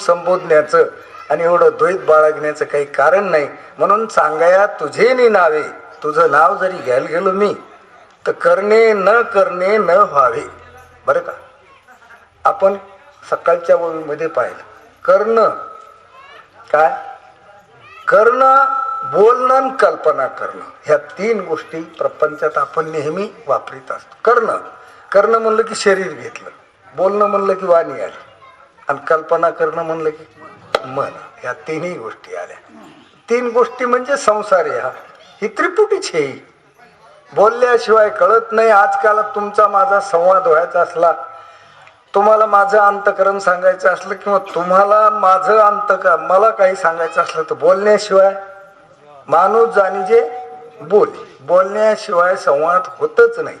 संबोधण्याचं आणि एवढं द्वैत बाळगण्याचं काही कारण नाही. म्हणून सांगाया तुझे नि नावे तुझं नाव जरी घ्यायला गेलो मी तर करणे न करणे न व्हावे. बरं का? आपण सकाळच्या ओळीमध्ये पाहिलं. करणं काय? करणं बोलणं आणि कल्पना करणं. ह्या तीन गोष्टी प्रपंचात आपण नेहमी वापरीत असतो. करणं. करणं म्हणलं की शरीर घेतलं. बोलणं म्हणलं की वाणी आली. आणि कल्पना करणं म्हणलं की मन ह्या तिन्ही गोष्टी आल्या. तीन गोष्टी म्हणजे संसार ह्या ही. त्रिपुटीच हे. बोलल्याशिवाय कळत नाही आजकाल तुमचा माझा संवाद व्हायचा असला तुम्हाला माझं अंतकरण सांगायचं असलं किंवा तुम्हाला माझं अंतक मला काही सांगायचं असलं तर बोलण्याशिवाय माणूस जाणी जे बोल. बोलण्याशिवाय संवाद होतच नाही.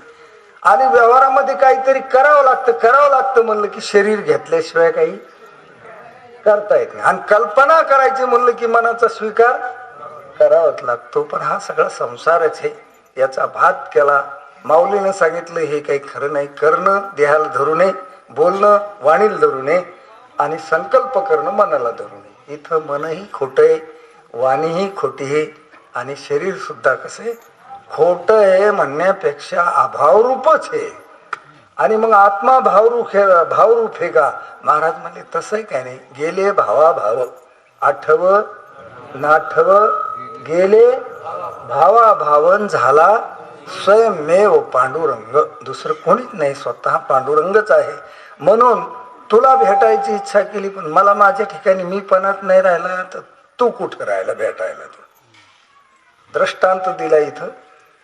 आणि व्यवहारामध्ये काहीतरी करावं लागतं करावं लागतं म्हणलं की शरीर घेतल्याशिवाय काही करता येत नाही. आणि कल्पना करायची म्हणलं की मनाचा स्वीकार करावाच लागतो. पण हा सगळा संसारच आहे. याचा भात केला. माऊलीनं सांगितलं हे काही खरं नाही. करणं देहाला धरू नये. बोलणं वाणीला धरू नये. आणि संकल्प करणं मनाला धरू नये. इथं मनही खोटं आहे वाणीही खोटी आहे. आणि शरीर सुद्धा कसं आहे? खोटं आहे म्हणण्यापेक्षा अभावरूपच आहे. आणि मग आत्मा भावरूप हे भावरूप हे का? महाराज म्हणले तसंही काय नाही. गेले भावा भाव आठव नाठव. गेले भावा भावन झाला स्वयंमेव पांडुरंग. दुसरं कोणीच नाही स्वतः पांडुरंगच आहे. म्हणून तुला भेटायची इच्छा केली पण मला माझ्या ठिकाणी मी पणात नाही राहिला तर तू कुठं राहिला भेटायला? तू दृष्टांत दिला इथं.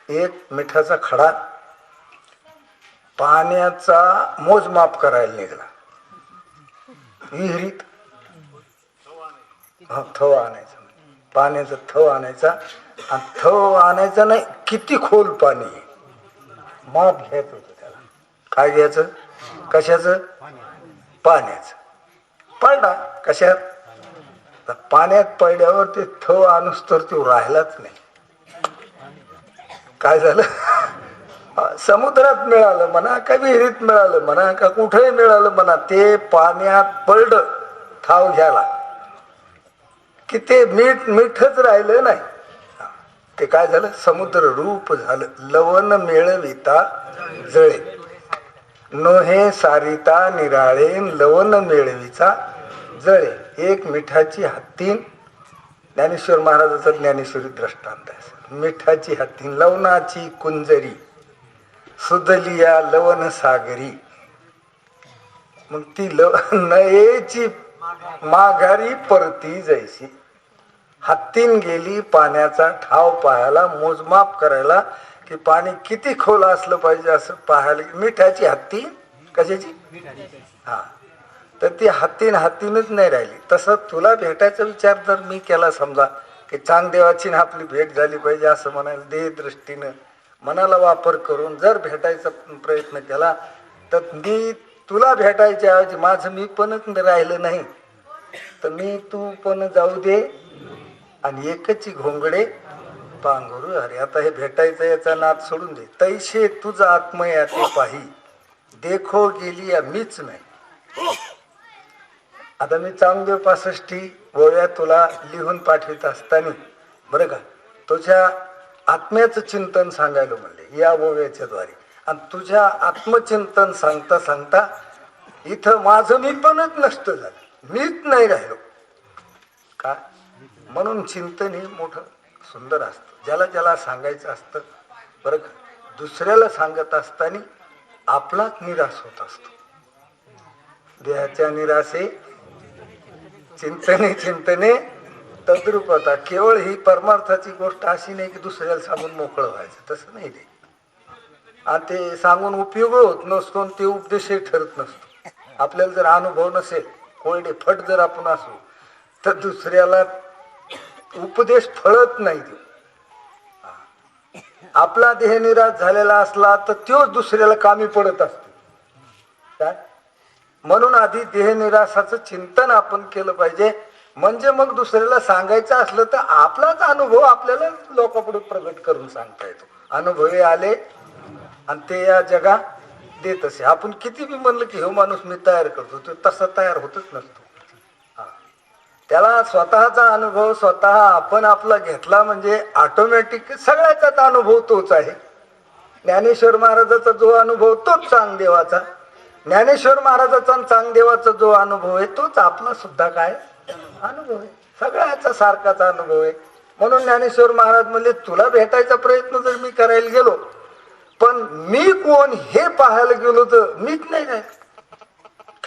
एक मिठाचा खडा पाण्याचा मोजमाप करायला निघाला. विहिरीत. हा, थव आणायचा. पाण्याचा थव आणायचा. आणि थव आणायचा नाही किती खोल पाणी. आहे. माप घ्यायचं होतं त्याला. काय घ्यायचं? कशाचं? पाण्याचं. पडला. कशात? पाण्यात पडल्यावर ते थव आणूस तर तो राहिलाच नाही. काय झालं? समुद्रात मिळालं म्हणा का विहिरीत मिळालं म्हणा का कुठेही मिळालं म्हणा ते पाण्यात पडलं थाव घ्यायला. की ते मीठ मीठच राहिलं नाही. ते काय झालं? समुद्र रूप झालं. लवण मिळविता जळे. नोहे सारिता निराळे लवण मिळविता जळे. एक मिठाची हत्तीन ज्ञानेश्वर महाराजाचा ज्ञानेश्वरी दृष्टांत आहे. मिठाची हाती लवणाची कुंजरी सुदलिया लवण सागरी. मग ती लव नयेची माघारी परती जायची हत्तीन गेली पाण्याचा ठाव पाहायला मोजमाप करायला की पाणी किती खोल असलं पाहिजे असं पाहायला. मिठाची हत्ती? कशाची? हा. तर ती हत्तीन हत्तीनच नाही राहिली. तसं तुला भेटायचा विचार जर मी केला समजा. की चांगदेवाची ना आपली भेट झाली पाहिजे असं म्हणायला देह दृष्टीनं मनाला वापर करून जर भेटायचा प्रयत्न केला तर मी तुला भेटायच्या ऐवजी माझं मी पणच राहिलं नाही. तर मी तू पण जाऊ दे आणि एकच घोंगडे पांघरू. अरे आता हे भेटायचं याचा नाद सोडून दे. तैशे तुझा आत्मया ते पाही. देखो गेली या मीच नाही. आता मी चांगदेव पासष्टी गोव्या तुला लिहून पाठवित असताना बरं का? तुझ्या आत्म्याचं चिंतन सांगायला म्हणले या गोव्याच्या द्वारे. आणि तुझ्या आत्मचिंतन सांगता सांगता इथं माझं मी पणच नष्ट झालं. मीच नाही राहिलो. का? म्हणून चिंतन हे मोठं सुंदर असतं. ज्याला ज्याला सांगायचं असतं बरं का? दुसऱ्याला सांगत असताना आपलाच निराश होत असतो. देहाच्या निराशे चिंतने चिंतने तद्रूप होता. केवळ ही परमार्थाची गोष्ट अशी नाही की दुसऱ्याला सांगून मोकळं व्हायचं. तसं नाही ते आणि ते सांगून उपयोग होत नसतो ते उपदेशही ठरत नसतो. आपल्याला जर अनुभव नसेल कोरडे फट जर आपण असू तर दुसऱ्याला उपदेश फळत नाही ते. आपला देह निराश झालेला असला तर तोच दुसऱ्याला कामी पडत असतो. काय? म्हणून आधी देहनिराशाचं चिंतन आपण केलं पाहिजे. म्हणजे मग दुसऱ्याला सांगायचं असलं तर आपलाच अनुभव आपल्याला लोकांपुढे प्रगट करून सांगता येतो. अनुभवी आले आणि ते या जगा देत असे. आपण किती बी म्हणलं की हो माणूस मी तयार करतो तो तसा तयार होतच नसतो. त्याला स्वतःचा अनुभव स्वतः आपण आपला घेतला म्हणजे ऑटोमॅटिक सगळ्याचाच अनुभव तोच आहे. ज्ञानेश्वर महाराजाचा जो अनुभव तोच चांगदेवाचा ज्ञानेश्वर महाराजाचा आणि चांगदेवाचा जो अनुभव आहे तोच आपला सुद्धा काय? अनुभव आहे. सगळ्याचा सारखाच अनुभव आहे. म्हणून ज्ञानेश्वर महाराज म्हणजे तुला भेटायचा प्रयत्न जर मी करायला गेलो पण मी कोण हे पाहायला गेलो तर मीच नाही राहिलो.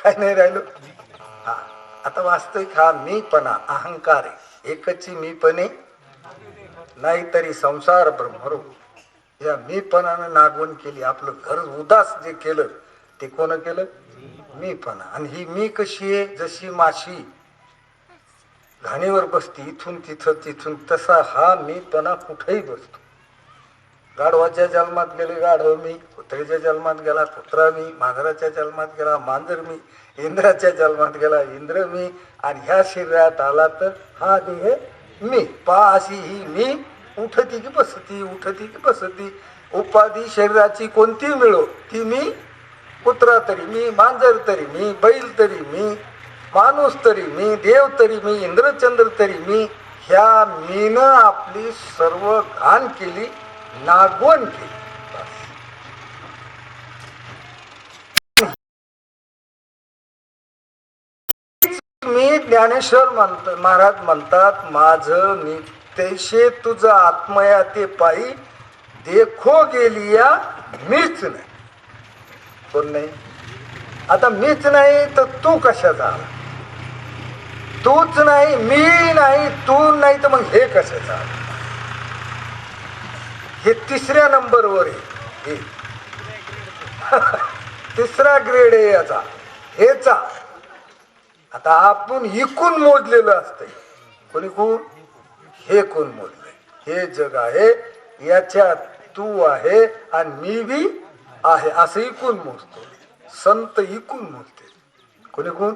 काय नाही राहिलो? हा आता वास्तविक हा मीपणा अहंकार आहे. एकची मीपणे नाहीतरी संसार ब्रह्मरूप. या मीपणानं नागवण केली. आपलं घर उदास जे केलं ते कोण केलं? मीपणा आणि ही मी कशी आहे? जशी माशी. घाणीवर बसती इथून तिथं तिथून तसा हा मीपणा कुठेही बसतो. गाढवाच्या जन्मात गेले गाढव मी कुत्रेच्या जन्मात गेला कुत्रा मी मांजराच्या जन्मात गेला मांजर मी इंद्राच्या जन्मात गेला इंद्र मी आणि ह्या शरीरात आला तर हा देह मी. पा अशी ही मी उठती की बसती उठती की बसती. उपाधी शरीराची कोणती मिळो ती मी कुत्रा तरी मी मांजर तरी मी बैल तरी मी माणूस तरी मी देव तरी मी इंद्रचंद्र तरी मी ह्या मीनं आपली सर्व घाण केली नागवण केली. मी ज्ञानेश्वर म्हणत महाराज म्हणतात माझं नित्यशे तुझं आत्मया ते पायी देखो गेलिया मीच नाही. कोण नाही? आता मीच नाही तर तू कशाचा? आला? तूच नाही मी नाही तू नाही तर मग हे कशाचा? आला? हे तिसऱ्या नंबरवर आहे. हे. तिसरा ग्रेड आहे याचा. हेचा. आता आपण इकून मोजलेलं असतंय. कोणी कोण? हे कोण मोजलंय? हे जग आहे याच्यात तू आहे आणि मी बी आहे असं इकून मोजतो संत इकून मोजते कोणी कोण?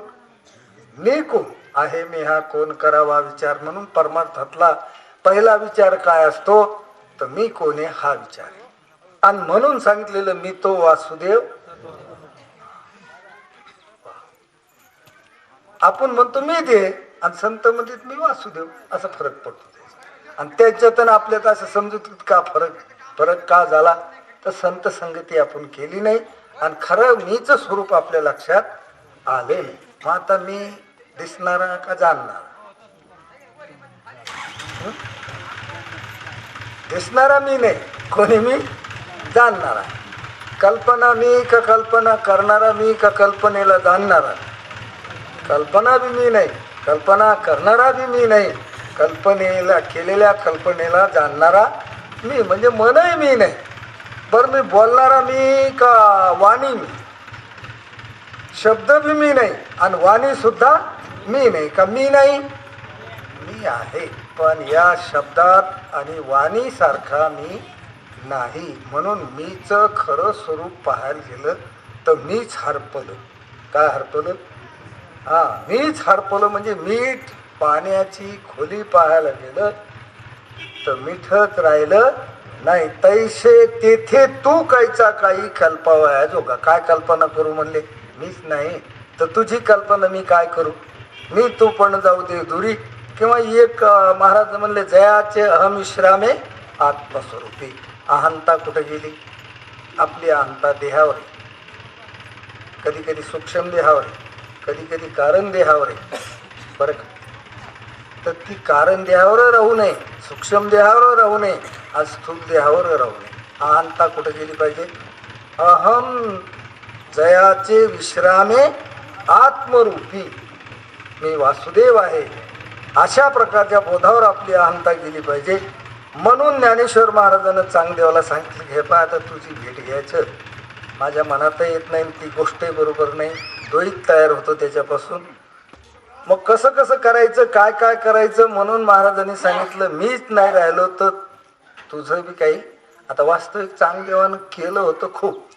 मी कोण? आहे मी हा कोण करावा विचार म्हणून परमार्थातला पहिला विचार काय असतो? तर मी कोण आहे हा विचार आहे. आणि म्हणून सांगितलेलं मी तो वासुदेव. आपण म्हणतो मी दे आणि संत म्हणजे मी वासुदेव. असा फरक पडतो. त्याच्यात. आणि त्याच्यातून आपल्यात असं समजूत का फरक? फरक का झाला? तर संत संगती आपण केली नाही आणि खरं मीच स्वरूप आपल्या लक्षात आले नाही. मग आता मी दिसणारा का जाणणार? दिसणारा मी नाही कोणी मी जाणणारा कल्पना मी का कल्पना करणारा मी का कल्पनेला जाणणारा? कल्पना बी मी नाही कल्पना करणारा बी मी नाही कल्पनेला केलेल्या कल्पनेला जाणणारा मी म्हणजे मनही मी नाही. बरं मी बोलणारा मी का वाणी मी? शब्द बी मी नाही आणि वाणीसुद्धा मी नाही. का मी नाही? मी आहे पण या शब्दात आणि वाणीसारखा मी नाही. म्हणून मीचं खरं स्वरूप पाहायला गेलं तर मीच हरपलं. काय हरपलं? हां मीच हरपलं म्हणजे मीठ पाण्याची खोली पाहायला गेलं तर मिठत राहिलं नाही तैसे तेथे तू कायचा काही कल्पावा जो का? काय कल्पना करू म्हणले? मीच नाही. तर तुझी कल्पना मी काय करू? मी तू पण जाऊ दे दुरी. किंवा एक महाराज म्हणले जयाचे अहम विश्रामे आत्मस्वरूपी. अहंता कुठे गेली? आपली अहंता देहावर कधी कधी सूक्ष्म देहावर कधी कधी कारण देहावर आहे. बरं का तर ती कारण देहावर राहू नये सूक्ष्म देहावर राहू नये आज स्थूल देहावर राहू नये. अहंता कुठे गेली पाहिजे? अहम जयाचे विश्रामे आत्मरूपी. मी वासुदेव आहे. अशा प्रकारच्या बोधावर आपली अहंता गेली पाहिजे. म्हणून ज्ञानेश्वर महाराजांना चांगदेवाला सांगितलं घे पहा आता तुझी भेट घ्यायचं. माझ्या मनातही येत नाही ती गोष्टही बरोबर नाही. द्वैत तयार होतो त्याच्यापासून. मग कसं कसं करायचं काय काय करायचं म्हणून महाराजांनी सांगितलं मीच नाही राहिलो तर तुझं बी काही. आता वास्तविक चांगदेवानं केलं होतं खूप.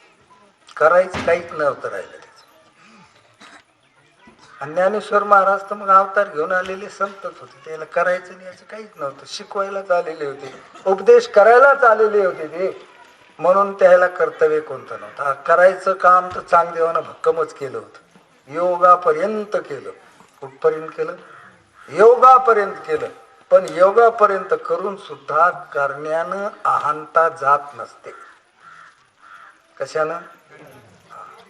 करायचं काहीच नव्हतं राहिलं त्याचं आणि ज्ञानेश्वर महाराज तर मग अवतार घेऊन आलेले संतच होते. त्याला करायचं नाही याचं काहीच नव्हतं. शिकवायलाच आलेले होते. उपदेश करायलाच आलेले होते ते. म्हणून त्याला कर्तव्य कोणतं नव्हतं. करायचं काम तर चांगदेवानं भक्कमच केलं होतं. योगापर्यंत केलं. कुठपर्यंत केलं योगापर्यंत केलं. पण योगापर्यंत करून सुद्धा करण्यानं अहंता जात नसते. कशानं?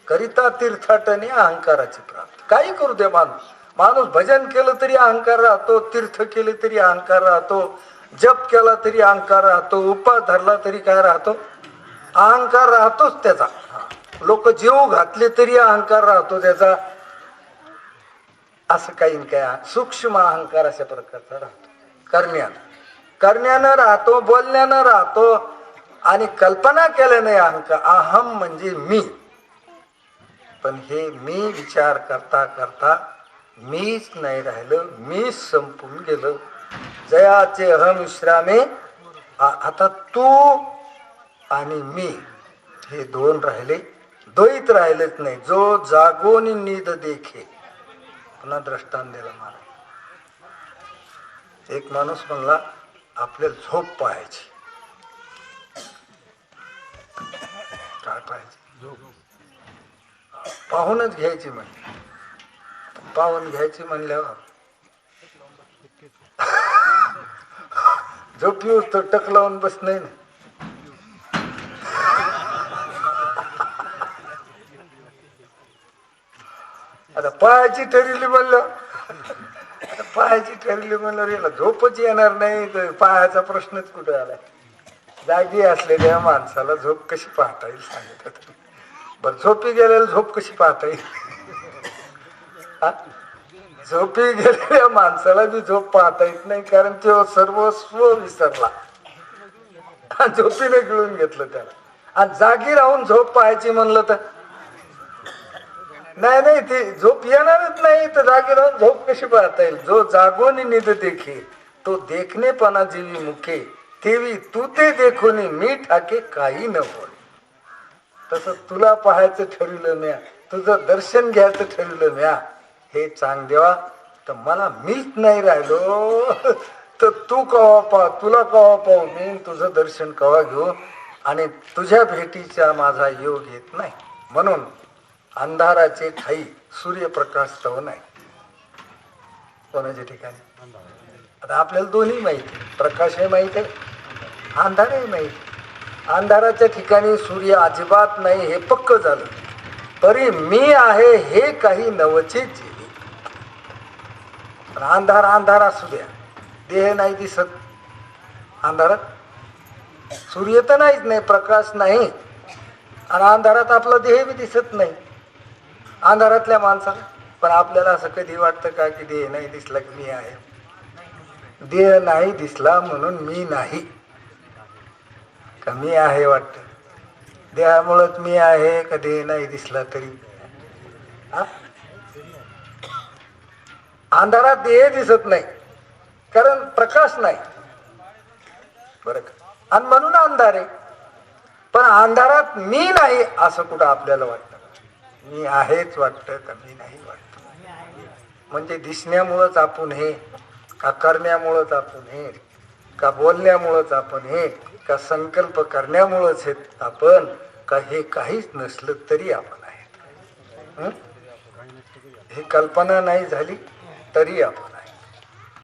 करिता तीर्थाटने अहंकाराची प्राप्ती. काही करू दे माणूस. माणूस भजन केलं तरी अहंकार राहतो तीर्थ केले तरी अहंकार राहतो जप केला तरी अहंकार राहतो उपास धरला तरी काय राहतो? अहंकार राहतोच त्याचा. लोक जीव घातले तरी अहंकार राहतो त्याचा. असं काही काय. सूक्ष्म अहंकार अशा प्रकारचा राहतो. करण्यानं. करण्यानं राहतो बोलण्यानं राहतो आणि कल्पना केल्याने अहंकार. अहम म्हणजे मी. पण हे मी विचार करता करता मीच नाही राहिलं मीच संपून गेलं. जयाचे अहम विश्रामे आ- आता तू आणि मी हे दोन राहिले. द्वैत राहिलेच नाही. जो जागोनी नीद देखे. पुन्हा दृष्टांत दिला मला. एक माणूस म्हणला आपले झोप पाहायची. काय पाहायची? पाहूनच घ्यायची म्हणजे पाहून घ्यायची म्हणल्यावर झोप येऊस तर टक लावून बस नाही ना. आता पायाची ठरली म्हणलं. पायाची ठरली म्हणलं याला झोपच येणार नाही तर पायाचा प्रश्नच कुठे आला? जागी असलेल्या माणसाला झोप कशी पाहता येईल सांगितलं बर झोपी गेलेला झोप कशी पाहता येईल? झोपी गेलेल्या माणसाला बी झोप पाहता येत नाही कारण तो सर्वस्व विसरला. झोपीने गिळून घेतलं त्याला. आणि जागी राहून झोप पाहायची म्हणलं तर? नाही नाही ते झोप येणारच नाही तर जागी राहून झोप कशी पाहता येईल? जो जागोन निध देखे तो देखणेपणा जीवी मुखे तेवी तू ते देखून मी ठाके काही न बोल तसं तुला पाहायचं ठरवलं म्या तुझं दर्शन घ्यायचं ठरवलं म्या हे चांग देवा तर मला मीच नाही राहिलो. तर तू कवा पा तुला कवा पाहू मी तुझं दर्शन कवा घेऊ? आणि तुझ्या भेटीचा माझा योग येत नाही. म्हणून अंधाराचे ठाई सूर्यप्रकाश तव नाही. कोणाच्या ठिकाणी? आता आपल्याला दोन्ही माहिती प्रकाश हे माहीत आहे अंधारही माहीत अंधाराच्या ठिकाणी सूर्य अजिबात नाही हे पक्क झालं. तरी मी आहे हे काही नवचे जीवी. पण अंधार अंधार असू द्या. देह नाही दिसत. अंधारात? सूर्य तर नाहीच नाही प्रकाश नाही. आणि अंधारात आपला देह बी दिसत नाही. अंधारातल्या माणसाला पण आपल्याला असं कधी वाटतं का की देह नाही दिसला की मी आहे? देह नाही दिसला म्हणून मी नाही. का मी आहे वाटत? देहामुळंच मी आहे का देह नाही दिसला तरी? अंधारात देह दिसत नाही. कारण प्रकाश नाही. बरं आणि म्हणून अंधार आहे. पण अंधारात मी नाही असं कुठं आपल्याला वाटतं? मी आहेच वाटतं का? मी नाही वाटत. म्हणजे दिसण्यामुळंच आपण हे का करण्यामुळंच आपण हे का बोलण्यामुळंच आपण हे का संकल्प करण्यामुळंच हे आपण का हे काहीच नसलं तरी आपण आहेत. हे? कल्पना नाही झाली तरी आपण